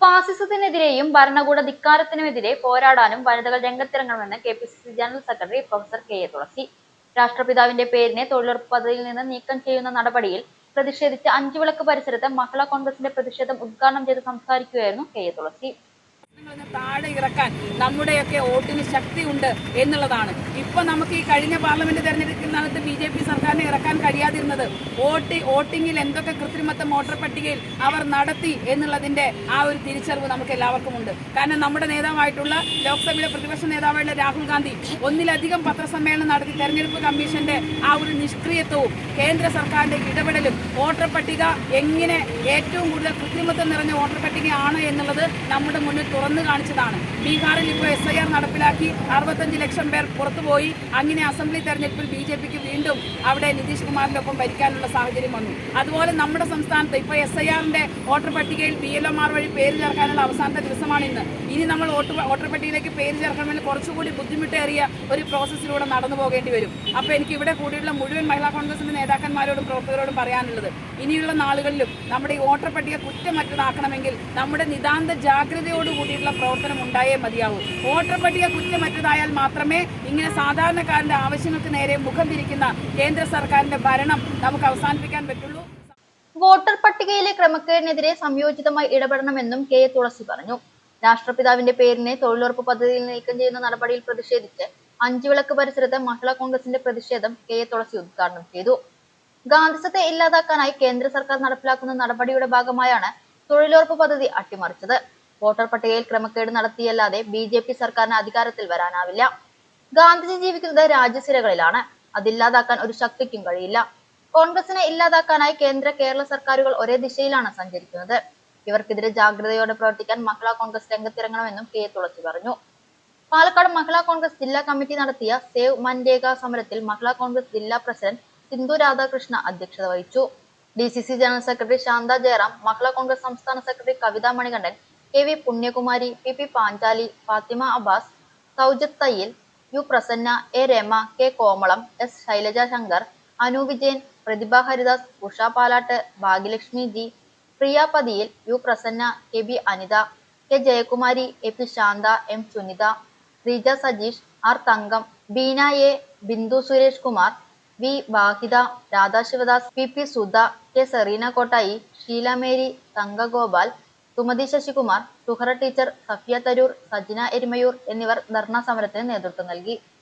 ഫാസിസത്തിനെതിരെയും ഭരണകൂട ധിക്കാരത്തിനുമെതിരെ പോരാടാനും വനിതകൾ രംഗത്തിറങ്ങണമെന്ന് K P C C general secretary professor K A Thulasi. രാഷ്ട്രപിതാവിന്റെ പേരിനെ തൊഴിലുറപ്പ് പദ്ധതിയിൽ നിന്ന് നീക്കം ചെയ്യുന്ന നടപടിയിൽ പ്രതിഷേധിച്ച് അഞ്ചുവിളക്ക് പരിസരത്ത് മഹിളാ കോൺഗ്രസിന്റെ പ്രതിഷേധം ഉദ്ഘാടനം ചെയ്ത് സംസാരിക്കുകയായിരുന്നു കെ എ തുളസി. താഴെ ഇറക്കാൻ നമ്മുടെയൊക്കെ വോട്ടിന് ശക്തിയുണ്ട് എന്നുള്ളതാണ്. ഇപ്പൊ നമുക്ക് ഈ കഴിഞ്ഞ പാർലമെന്റ് തെരഞ്ഞെടുപ്പിനകത്ത് ബി ജെ പി സർക്കാരിനെ ഇറക്കാൻ കഴിയാതിരുന്നത് വോട്ട് വോട്ടിങ്ങിൽ എന്തൊക്കെ കൃത്രിമത്വം വോട്ടർ പട്ടികയിൽ അവർ നടത്തി എന്നുള്ളതിന്റെ ആ ഒരു തിരിച്ചറിവ് നമുക്ക് എല്ലാവർക്കും ഉണ്ട്. കാരണം നമ്മുടെ നേതാവായിട്ടുള്ള ലോക്സഭയിലെ പ്രതിപക്ഷ നേതാവായിട്ടുള്ള രാഹുൽ ഗാന്ധി ഒന്നിലധികം പത്രസമ്മേളനം നടത്തി തെരഞ്ഞെടുപ്പ് കമ്മീഷന്റെ ആ ഒരു നിഷ്ക്രിയത്വവും കേന്ദ്ര സർക്കാരിന്റെ ഇടപെടലും വോട്ടർ പട്ടിക എങ്ങനെ ഏറ്റവും കൂടുതൽ കൃത്രിമത്വം നിറഞ്ഞ വോട്ടർ പട്ടികയാണ് എന്നുള്ളത് നമ്മുടെ മുന്നിൽ തുറന്നു കാണിച്ചതാണ്. ബീഹാറിൽ ഇപ്പോൾ എസ് ഐ ആർ നടപ്പിലാക്കി അറുപത്തഞ്ച് ലക്ഷം പേർ പുറത്തുപോയി. അങ്ങനെ അസംബ്ലി തെരഞ്ഞെടുപ്പിൽ ബി ജെ പിക്ക് വീണ്ടും അവിടെ നിതീഷ് ഒപ്പം ഭരിക്കാനുള്ള സാഹചര്യം വന്നു. അതുപോലെ നമ്മുടെ സംസ്ഥാനത്ത് ഇപ്പോൾ എസ് ഐ ആറിന്റെ വോട്ടർ പട്ടികയിൽ ബി എൽ ഒമാർ വഴി പേര് ചേർക്കാനുള്ള അവസാനത്തെ ദിവസമാണ് ഇന്ന്. ഇനി നമ്മൾ വോട്ടർ വോട്ടർ പട്ടികയിലേക്ക് പേര് ചേർക്കണമെങ്കിൽ കുറച്ചുകൂടി ബുദ്ധിമുട്ടേറിയ ഒരു പ്രോസസ്സിലൂടെ നടന്നു പോകേണ്ടി വരും. അപ്പോൾ എനിക്ക് ഇവിടെ കൂടിയുള്ള മുഴുവൻ മഹിളാ കോൺഗ്രസിന്റെ നേതാക്കന്മാരോടും പ്രവർത്തകരോടും പറയാനുള്ളത് ഇനിയുള്ള നാളുകളിലും നമ്മുടെ ഈ വോട്ടർ പട്ടിക കുറ്റമറ്റതാക്കണമെങ്കിൽ നമ്മുടെ നിതാന്ത ജാഗ്രതയോട് കൂടിയിട്ടുള്ള പ്രവർത്തനം ഉണ്ടായേ മതിയാവൂ. വോട്ടർ പട്ടിക കുറ്റമറ്റതായാൽ മാത്രമേ ഇങ്ങനെ സാധാരണക്കാരന്റെ ആവശ്യങ്ങൾക്ക് നേരെ മുഖം തിരിക്കുന്ന കേന്ദ്ര സർക്കാരിന്റെ ഭരണം നമുക്ക് അവസാനിപ്പിക്കാൻ പറ്റുള്ളൂ. വോട്ടർ പട്ടികയിലെ ക്രമക്കേടിനെതിരെ സംയോജിതമായി ഇടപെടണമെന്നും കെ തുളസി പറഞ്ഞു. രാഷ്ട്രപിതാവിന്റെ പേരിനെ തൊഴിലുറപ്പ് പദ്ധതിയിൽ നീക്കം ചെയ്യുന്ന നടപടിയിൽ പ്രതിഷേധിച്ച് അഞ്ചുവിളക്ക് പരിസരത്ത് മഹിളാ കോൺഗ്രസിന്റെ പ്രതിഷേധം കെ തുളസി ഉദ്ഘാടനം ചെയ്തു. ഗാന്ധിസത്തെ ഇല്ലാതാക്കാനായി കേന്ദ്ര സർക്കാർ നടപ്പിലാക്കുന്ന നടപടിയുടെ ഭാഗമായാണ് തൊഴിലുറപ്പ് പദ്ധതി അട്ടിമറിച്ചത്. വോട്ടർ പട്ടികയിൽ ക്രമക്കേട് നടത്തിയല്ലാതെ ബി ജെ പി സർക്കാരിന് അധികാരത്തിൽ വരാനാവില്ല. ഗാന്ധിജി ജീവിക്കുന്നത് രാജ്യസിരകളിലാണ്. അതില്ലാതാക്കാൻ ഒരു ശക്തിക്കും കഴിയില്ല. കോൺഗ്രസിനെ ഇല്ലാതാക്കാനായി കേന്ദ്ര കേരള സർക്കാരുകൾ ഒരേ ദിശയിലാണ് സഞ്ചരിക്കുന്നത്. ഇവർക്കെതിരെ ജാഗ്രതയോടെ പ്രവർത്തിക്കാൻ മഹിളാ കോൺഗ്രസ് രംഗത്തിറങ്ങണമെന്നും കെ തുളസി പറഞ്ഞു. പാലക്കാട് മഹിളാ കോൺഗ്രസ് ജില്ലാ കമ്മിറ്റി നടത്തിയ സേവ് മൻരേഗ സമരത്തിൽ മഹിളാ കോൺഗ്രസ് ജില്ലാ പ്രസിഡന്റ് സിന്ധു രാധാകൃഷ്ണ അധ്യക്ഷത വഹിച്ചു. D C C general secretary Shantha Jayaram Mahila Congress സംസ്ഥാന secretary Kavitha Manikandan K V Punyakumari P P Panchali Fathima Abbas Saujath Thayyil U Prasanna A Rama K Komalam S Shailaja Shankar Anu Vijayan Prathibha Haridas Usha Palatt Bhagyalakshmi G Priya Pathiyil U Prasanna K B Anitha K Jayakumari A P Shantha M Sunitha Reeja Sajeesh R Thankam Beena A Bindu Suresh Kumar V Vahida Radha Sivadas P P Sudha K Sereena Kottayi Sheela Mary Thankagopal Sumathi Sasikumar Suhara teacher Safiya Tharoor Sajina Erumayur എന്നിവർ ധർണ സമരത്തിന് നേതൃത്വം നൽകി.